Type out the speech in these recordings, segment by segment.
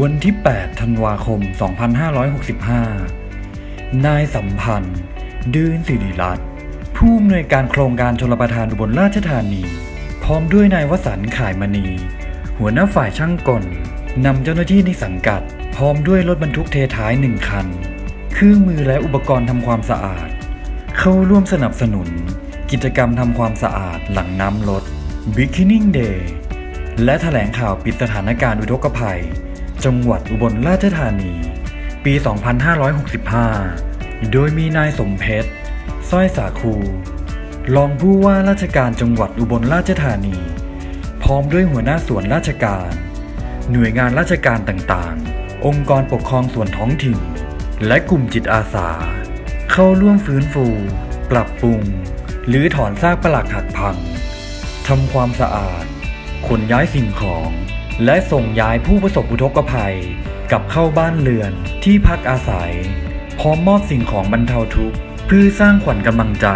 วันที่ 8 ธันวาคม 2565 นายสัมพันธ์ ดืนสิริรัตน์ผู้อำนวยการโครงการชลประทานอุบลราชธานี พร้อมด้วยนายวสันต์ขายมณี หัวหน้าฝ่ายช่างกลนำเจ้าหน้าที่ในสังกัด พร้อมด้วยรถบรรทุกเทท้ายหนึ่งคัน เครื่องมือและอุปกรณ์ทำความสะอาด เข้าร่วมสนับสนุน กิจกรรมทำความสะอาดหลังน้ำลด Beginning Day และแถลงข่าวปิดสถานการณ์อุทกภัย จังหวัดอุบลราชธานี ปี 2565 โดยมีนายสมเพชรสร้อยสาคู รองผู้ว่าราชการจังหวัดอุบลราชธานี พร้อมด้วยหัวหน้าส่วนราชการ หน่วยงานราชการต่างๆ องค์กรปกครองส่วนท้องถิ่น และกลุ่มจิตอาสา เข้าร่วมฟื้นฟู ปรับปรุง หรือถอนซากปลักหักพังทำความสะอาดขนย้ายสิ่งของ และส่งย้ายผู้ประสบอุทกภัยกลับเข้าบ้านเรือนที่พักอาศัย พร้อมมอบสิ่งของบรรเทาทุกข์เพื่อสร้างขวัญกำลังใจ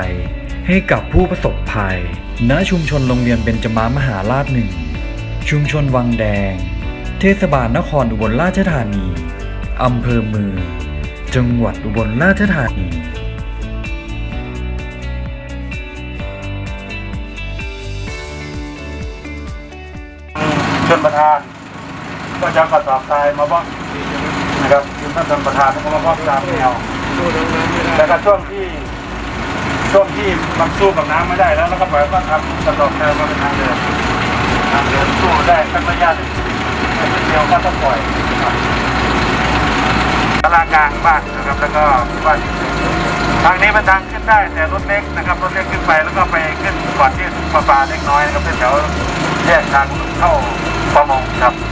ให้กับผู้ประสบภัย ณชุมชนโรงเรียนเบญจมามหาราชหนึ่งชุมชนวังแดง เทศบาลนครอุบลราชธานีอำเภอเมืองจังหวัดอุบลราชธานี ชนประธาน ก็จะกระสอบทรายมาบ้างนะครับคือท่านชนประธานก็มาบ้างตามแนวแต่ก็ช่วงที่ช่วงที่มันสู้กับน้ำไม่ได้แล้วแล้วก็ปล่อยก็ทำกระสอบทรายมาเป็นทางเดินทางเดินสู้ได้สักระยะหนึ่งแต่เดียวก็ต้องปล่อยนะครับตารางกลางบ้านนะครับ แล้วก็บ้านทางนี้เป็นทางขึ้นได้แต่รถเล็กนะครับรถเล็กขึ้นไปแล้วก็ไปขึ้นก่อนที่ประปาเล็กน้อยนะครับเป็นแถวแยกทางเข้า ประมงครับ